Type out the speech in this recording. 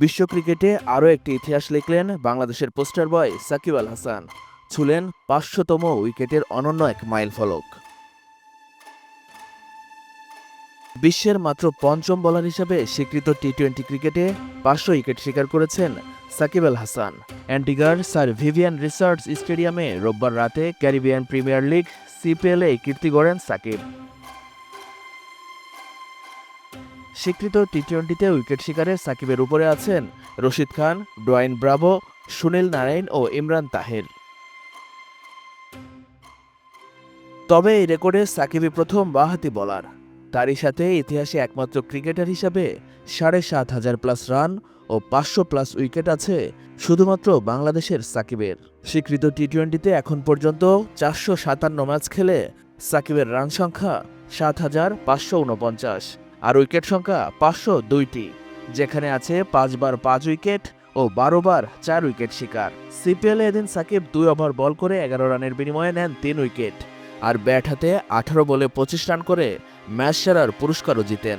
বিশ্ব ক্রিকেটে আরও একটি ইতিহাস লিখলেন বাংলাদেশের পোস্টার বয় সাকিব আল হাসান। ছুলেন পাঁচশোতম উইকেটের অনন্য এক মাইল ফলক। বিশ্বের মাত্র পঞ্চম বোলার হিসেবে স্বীকৃত টি টোয়েন্টি ক্রিকেটে পাঁচশো উইকেট শিকার করেছেন সাকিব আল হাসান। অ্যান্টিগার স্যার ভিভিয়ান রিসার্চ স্টেডিয়ামে রোববার রাতে ক্যারিবিয়ান প্রিমিয়ার লিগ সিপিএলে কীর্তি গড়েন সাকিব। স্বীকৃত টি টোয়েন্টিতে উইকেট শিকারে সাকিবের উপরে আছেন রশিদ খান, ডোয়াইন ব্রাভো, সুনীল নারায়ণ ও ইমরান তাহের। তবে এই রেকর্ডে সাকিবই প্রথম বাহাতি বোলার। তারই সাথে ইতিহাসে একমাত্র ক্রিকেটার হিসাবে সাড়ে সাত হাজার প্লাস রান ও পাঁচশো প্লাস উইকেট আছে শুধুমাত্র বাংলাদেশের সাকিবের। স্বীকৃত টি টোয়েন্টিতে এখন পর্যন্ত চারশো সাতান্ন ম্যাচ খেলে সাকিবের রান সংখ্যা সাত হাজার পাঁচশো উনপঞ্চাশ আর উইকেট সংখ্যা পাঁচশো দুইটি, যেখানে আছে পাঁচবার পাঁচ উইকেট ও বারো বার চার উইকেট শিকার। সিপিএলে এদিন সাকিব দুই ওভার বল করে এগারো রানের বিনিময়ে নেন তিন উইকেট আর ব্যাট হাতে আঠারো বলে পঁচিশ রান করে ম্যাচ সেরার পুরস্কারও জিতেন।